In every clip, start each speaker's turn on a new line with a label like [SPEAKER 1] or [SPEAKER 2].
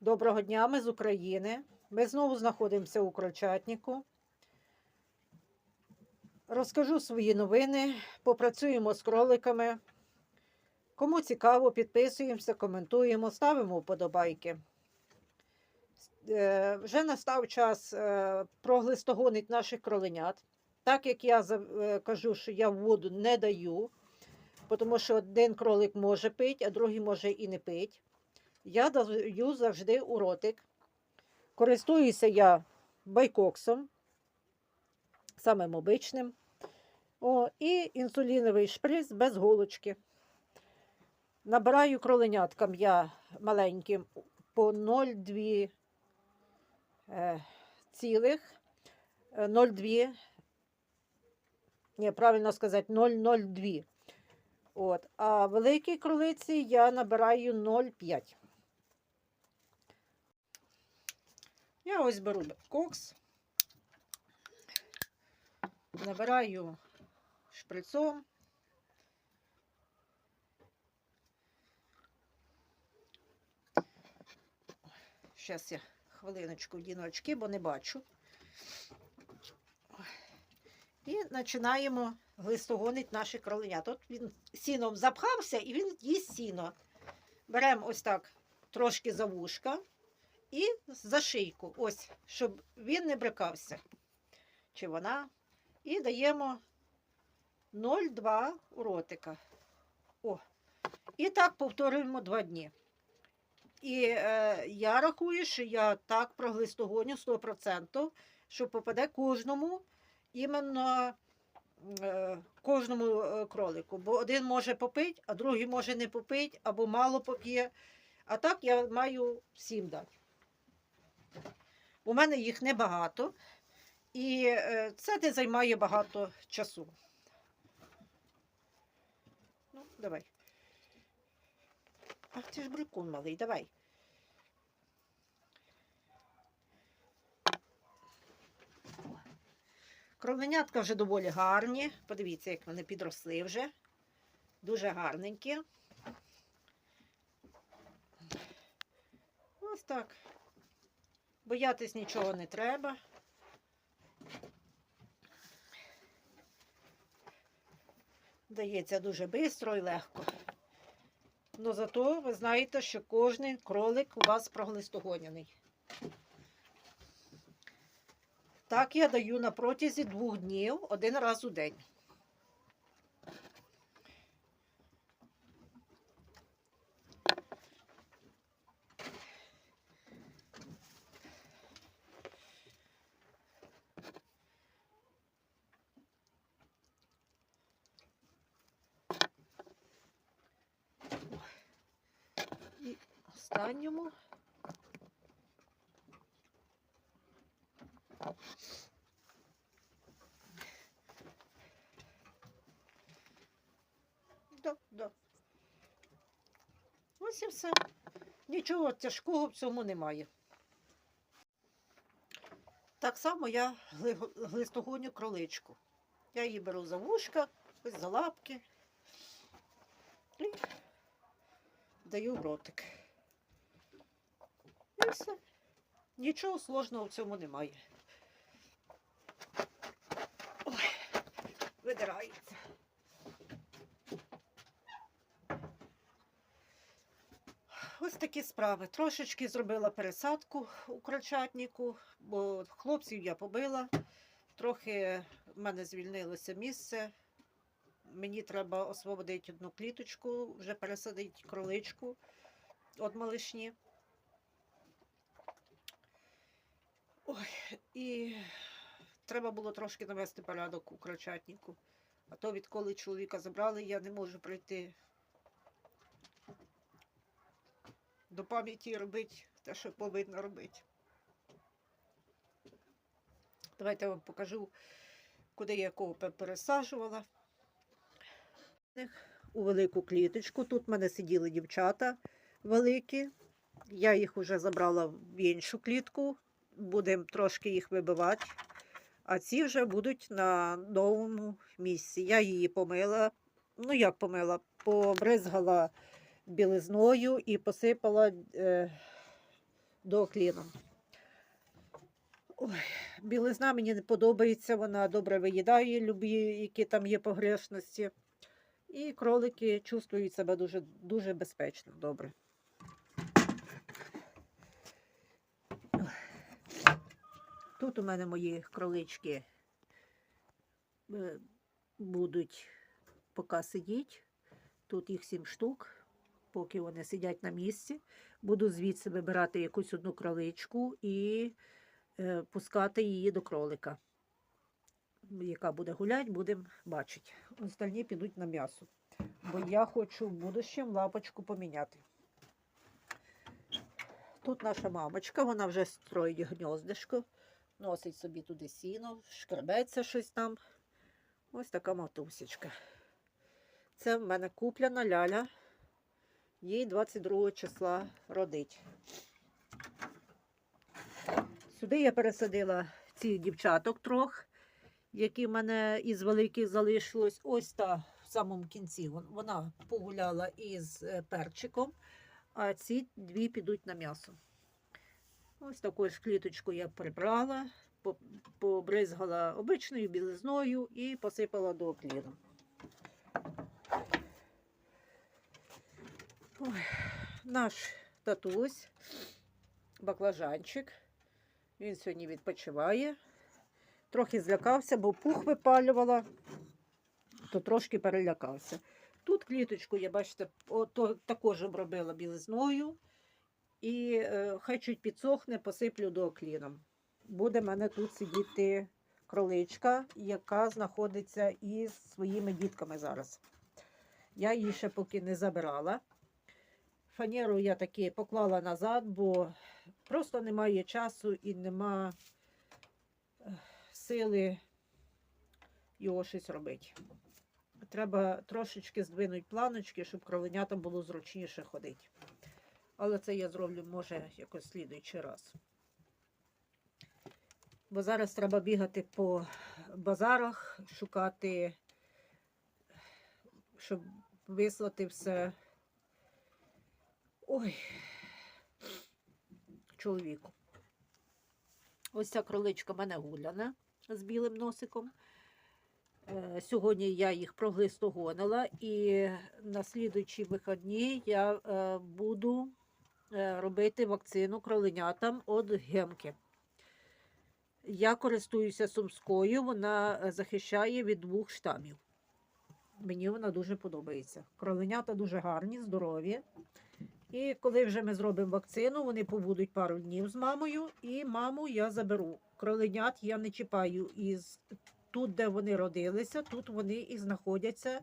[SPEAKER 1] Доброго дня, ми з України. Ми знову знаходимося у Крольчатнику. Розкажу свої новини, попрацюємо з кроликами. Кому цікаво, підписуємося, коментуємо, ставимо вподобайки. Е, Вже настав час е, проглистогонить наших кроленят. Так як я е, кажу, що я воду не даю, тому що один кролик може пити, а другий може і не пити. Я даю завжди у ротик. Користуюся я байкоксом, самим обичним. О, і інсуліновий шприц без голочки. Набираю кроленяткам я маленьким по 0,2 е, цілих, е, 0,2, ні, правильно сказати, 0,02. От. А великій кролиці я набираю 0,5. Я ось беру кокс, набираю шприцом. Зараз я хвилиночку вдіну очки, бо не бачу. І починаємо глистогонити наші кроленят. От він сіном запхався і він їсть сіно. Беремо ось так трошки за вушка і за шийку, ось, щоб він не брикався. Чи вона. І даємо 0,2 у ротика. О. І так повторюємо два дні. І е, я рахую, що я так проглистогоню 100%, що попаде кожному іменно е, кожному е, кролику. Бо один може попити, а другий може не попити, або мало поп'є. А так я маю всім дати. У мене їх небагато, і е, це не займає багато часу. Ну, давай. Ах, ти ж брикун малий, давай. Кровенятка вже доволі гарні. Подивіться, як вони підросли вже. Дуже гарненькі. Ось так. Боятись нічого не треба. Дається дуже швидко і легко. Ну зато ви знаєте, що кожен кролик у вас проглистогоняний. Так я даю на протязі двох днів один раз у день. Останньому. Да, да. Ось і все. Нічого тяжкого в цьому немає. Так само я гли- глистогоню кроличку. Я її беру за вушка, ось за лапки і даю в ротик. І. Нічого сложного в цьому немає. Ой, видирається. Ось такі справи. Трошечки зробила пересадку у крольчатнику, бо хлопців я побила. Трохи в мене звільнилося місце. Мені треба освободити одну кліточку, вже пересадити кроличку від малишні. Ой, і треба було трошки навести порядок у крольчатнику. А то відколи чоловіка забрали, я не можу прийти до пам'яті робити те, що повинно робити. Давайте я вам покажу, куди я кого пе- пересаджувала. У велику кліточку. Тут в мене сиділи дівчата великі. Я їх вже забрала в іншу клітку. Будемо трошки їх вибивати. А ці вже будуть на новому місці. Я її помила. Ну, як помила? Побризгала білизною і посипала е, до кліну. Ой, білизна мені не подобається, вона добре виїдає любі, які там є погрешності. І кролики чувствують себе дуже, дуже безпечно, добре. Тут у мене мої кролички е, будуть поки сидіти. Тут їх сім штук, поки вони сидять на місці. Буду звідси вибирати якусь одну кроличку і е, пускати її до кролика. Яка буде гуляти, будемо бачити. Остальні підуть на м'ясо. Бо я хочу в будущем лапочку поміняти. Тут наша мамочка, вона вже строїть гніздишко, носить собі туди сіно, шкребеться щось там. Ось така матусечка. Це в мене куплена ляля. Їй 22 числа родить. Сюди я пересадила цих дівчаток трьох, які в мене із великих залишилось. Ось та в самому кінці. Вона погуляла із е, перчиком, а ці дві підуть на м'ясо. Ось таку ж кліточку я прибрала, побризгала обичною білизною і посипала до кліну. Ой, наш татусь, баклажанчик. Він сьогодні відпочиває. Трохи злякався, бо пух випалювала, то трошки перелякався. Тут кліточку, я бачите, також обробила білизною. І е, хай чуть підсохне, посиплю до. Буде в мене тут сидіти кроличка, яка знаходиться із своїми дітками зараз. Я її ще поки не забирала. Фанеру я таки поклала назад, бо просто немає часу і нема е, сили його щось робити. Треба трошечки здвинути планочки, щоб кроленятам було зручніше ходити. Але це я зроблю, може, якось слідуючий раз. Бо зараз треба бігати по базарах, шукати, щоб вислати все. Ой, чоловіку. Ось ця кроличка в мене гуляна з білим носиком. Е, Сьогодні я їх проглистогонила, і на слідуючі вихідні я е, буду робити вакцину кроленятам від гемки. Я користуюся сумською, вона е, захищає від двох штамів. Мені вона дуже подобається. Кроленята дуже гарні, здорові. І коли вже ми зробимо вакцину, вони побудуть пару днів з мамою, і маму я заберу. Кроленят я не чіпаю із тут, де вони родилися, тут вони і знаходяться,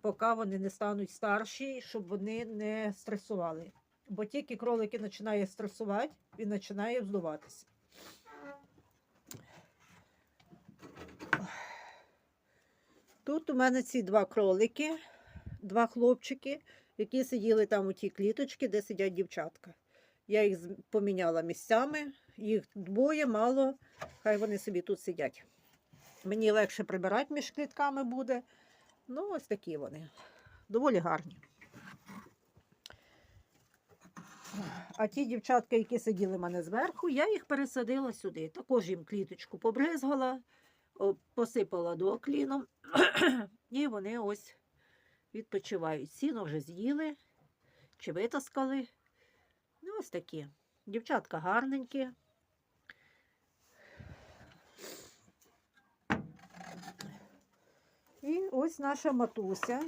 [SPEAKER 1] поки вони не стануть старші, щоб вони не стресували. Бо тільки кролики починає стресувати, він починає вздуватися. Тут у мене ці два кролики, два хлопчики, які сиділи там у тій кліточці, де сидять дівчатка. Я їх поміняла місцями, їх двоє мало, хай вони собі тут сидять. Мені легше прибирати між клітками буде. Ну, ось такі вони. Доволі гарні. А ті дівчатка, які сиділи в мене зверху, я їх пересадила сюди. Також їм кліточку побризгала, посипала до окліном, і вони ось відпочивають. Сіно вже з'їли чи витаскали. Ну, ось такі. Дівчатка гарненькі. І ось наша матуся.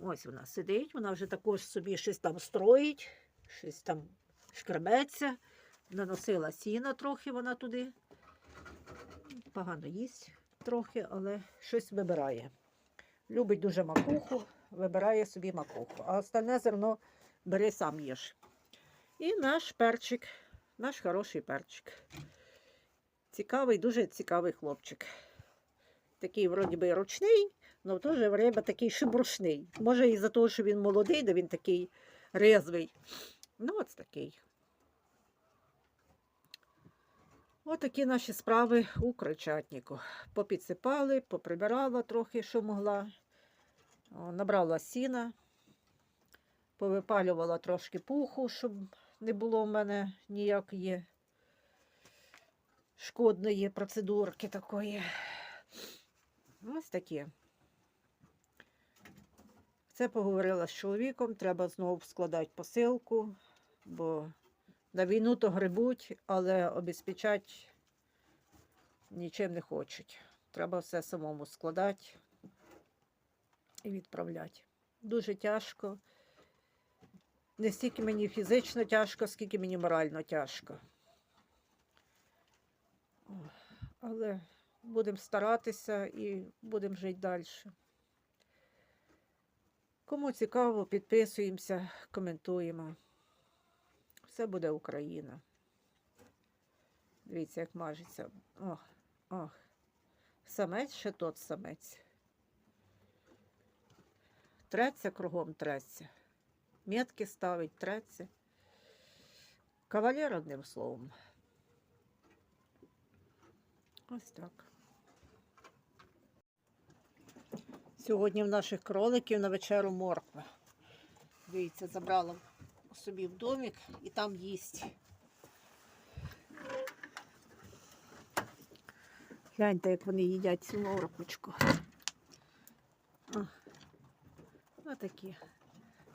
[SPEAKER 1] Ось вона сидить, вона вже також собі щось там строїть, щось там шкребеться. Наносила сіна трохи вона туди. Погано їсть трохи, але щось вибирає. Любить дуже макуху, вибирає собі макуху, а остальне зерно бери сам їж. І наш перчик, наш хороший перчик. Цікавий, дуже цікавий хлопчик. Такий, вроді би, ручний, але в то же время такий шибрушний. Може, із-за того, що він молодий, да він такий резвий. Ну, ось такий. Ось такі наші справи у крольчатнику. Попідсипали, поприбирала трохи, що могла. Набрала сіна, повипалювала трошки пуху, щоб не було в мене ніякої шкодної процедурки такої. Ось таке. Це поговорила з чоловіком, треба знову складати посилку, бо на війну то грибуть, але обезпечати нічим не хочуть. Треба все самому складати і відправляти. Дуже тяжко. Не стільки мені фізично тяжко, скільки мені морально тяжко. Але будемо старатися і будемо жити далі. Кому цікаво, підписуємося, коментуємо. Все буде Україна. Дивіться, як мажеться. Ох, ох. Самець ще тот самець. Треться кругом треться. Метки ставить, треться. Кавалер, одним словом. Ось так. Сьогодні в наших кроликів на вечеру морква. Дивіться, забрала собі в домик і там їсть. Гляньте, як вони їдять цю морквочку. Отакі.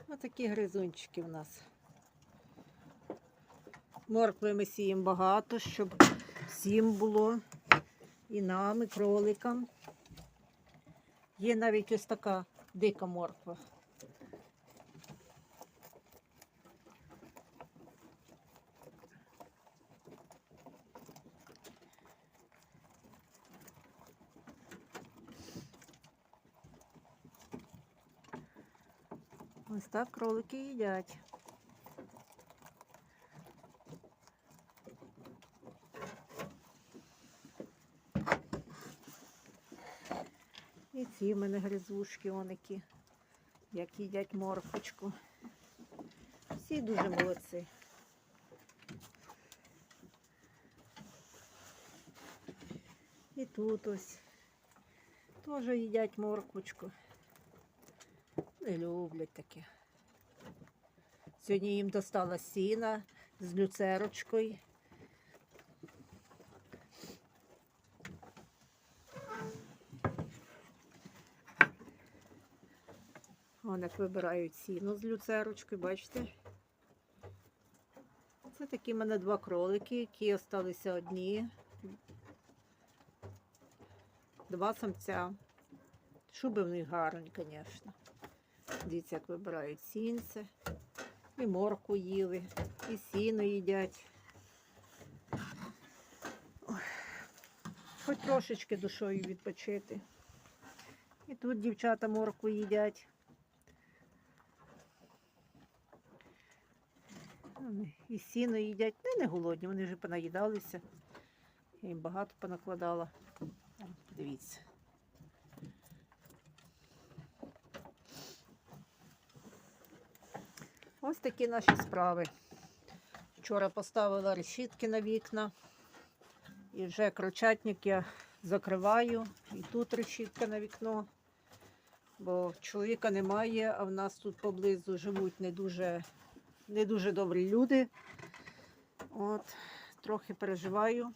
[SPEAKER 1] Отакі гризунчики в нас. Моркви ми сіємо багато, щоб всім було. І нам, і кроликам. Є навіть ось така дика морква. Ось так кролики їдять. І в мене гризушки, оники, як їдять морквочку. Всі дуже молодці. І тут ось теж їдять морквочку. Не люблять таке. Сьогодні їм достала сіна з люцерочкою. Вон як вибирають сіно з люцерочкою, бачите? Це такі в мене два кролики, які залишилися одні. Два самця. Шуби в них гарні, звісно. Дивіться, як вибирають сінце. І морку їли, і сіно їдять. Хоч трошечки душою відпочити. І тут дівчата морку їдять. Вони І сіно їдять. Не, не голодні, вони вже понаїдалися. Я їм багато понакладала. Дивіться. Ось такі наші справи. Вчора поставила решітки на вікна. І вже крочатник я закриваю. І тут решітка на вікно. Бо чоловіка немає, а в нас тут поблизу живуть не дуже, не дуже добрі люди. От, трохи переживаю,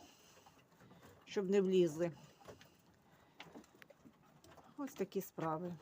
[SPEAKER 1] щоб не влізли. Ось такі справи.